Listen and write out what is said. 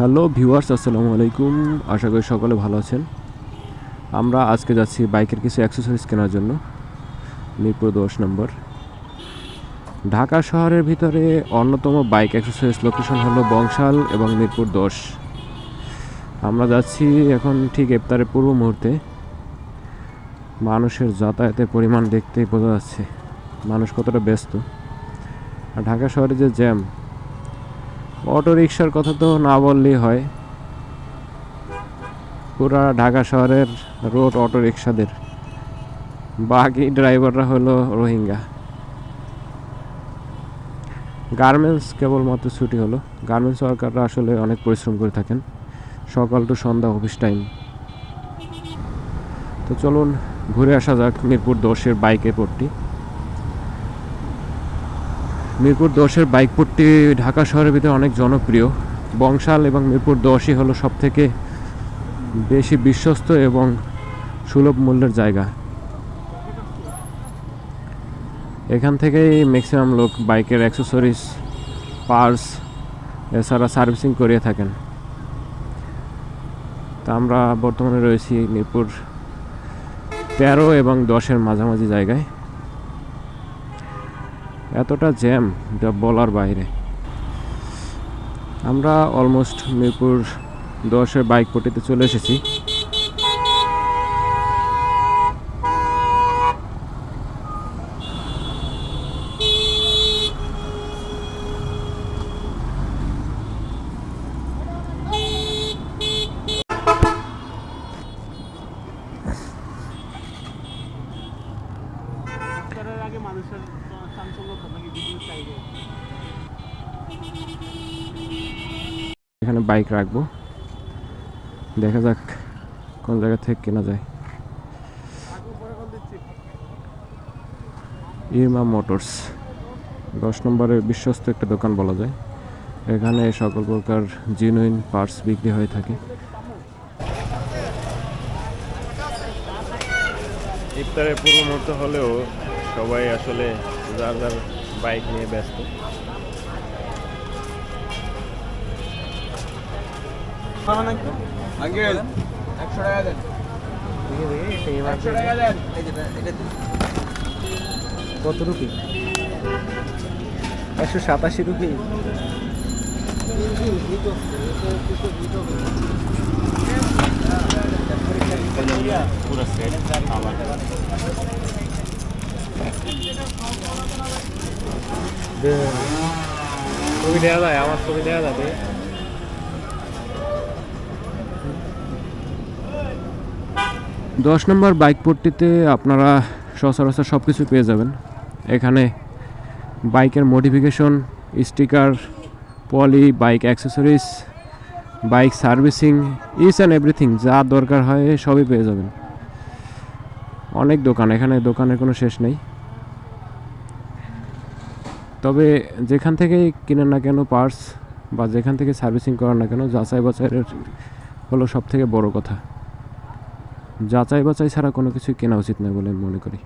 Hello viewers, আসসালামু আলাইকুম। আশা করি সকলে ভালো আছেন। আমরা আজকে যাচ্ছি বাইকের কিছু অ্যাক্সেসরিজ কেনার জন্য। মিরপুর দশ নম্বর। ঢাকা শহরের ভিতরে অন্যতম বাইক অ্যাক্সেসরিজ লোকেশন হলো বংশাল এবং মিরপুর দশ। আমরা যাচ্ছি এখন ঠিক ইফতারের পূর্ব মুহূর্তে। মানুষের যাতায়াতের পরিমাণ দেখতেই বোঝা যাচ্ছে। মানুষ কতটা ব্যস্ত। আর ঢাকা শহরে যে জ্যাম অটো রিক্সার কথা তো না বললেই হয়। পুরা ঢাকা শহরের রোড অটো রিক্সাদের বাকি ড্রাইভাররা হলো রোহিঙ্গা। গার্মেন্টস কেবলমাত্র ছুটি হলো। গার্মেন্টস ওয়ার্কাররা আসলে অনেক পরিশ্রম করে থাকেন। সকাল টু সন্ধ্যা অফিস টাইম। তো চলুন ঘুরে আসা যাক মিরপুর দশের বাইক এয়ারপোর্টটি মিরপুর দশের বাইক পট্টি ঢাকা শহরের ভিতরে অনেক জনপ্রিয়। বংশাল এবং মিরপুর দশই হলো সব থেকে বেশি বিশ্বস্ত এবং সুলভ মূল্যের জায়গা। এখান থেকেই ম্যাক্সিমাম লোক বাইকের অ্যাক্সেসরিজ পার্স এছাড়া সার্ভিসিং করিয়ে থাকেন। তা আমরা বর্তমানে রয়েছি মিরপুর তেরো এবং দশের মাঝামাঝি জায়গায়। এতটা জ্যাম যা বলার বাইরে। আমরা অলমোস্ট মিরপুর দশের বাইক পটিতে চলে এসেছি। মানুষের এখানে বাইক রাখব। দেখা যাক কোন জায়গা থেকে কেনা যায়। Irma motors. দশ নম্বরের বিশ্বস্ত একটা দোকান বলা যায়। এখানে সকল প্রকার জিনুইন পার্টস বিক্রি হয়ে থাকে। ইফতারের পূর্ব মুহূর্ত হলেও সবাই আসলে যার যার বাইক নিয়ে ব্যস্ত। একশো টাকা দিন। কত রুপি? একশো সাতাশি রুপি পুরো সেট ছবি দেওয়া যায়, আমার ছবি দেওয়া যাবে দশ নম্বর বাইক পট্টিতে আপনারা সচরাচর সব কিছু পেয়ে যাবেন। এখানে বাইকের modification sticker poly bike accessories bike servicing each and everything যা দরকার হয় সবই পেয়ে যাবেন। অনেক দোকান, এখানে দোকানের কোনো শেষ নেই। তবে যেখান থেকে কিনেন না কেন পার্স বা যেখান থেকে সার্ভিসিং করেন না কেন, যাচাই বাছাইয়ের হলো সব থেকে বড় কথা। যাচাই বাছাই ছাড়া কোনো কিছুই কেনা উচিত নয় বলে মনে করি।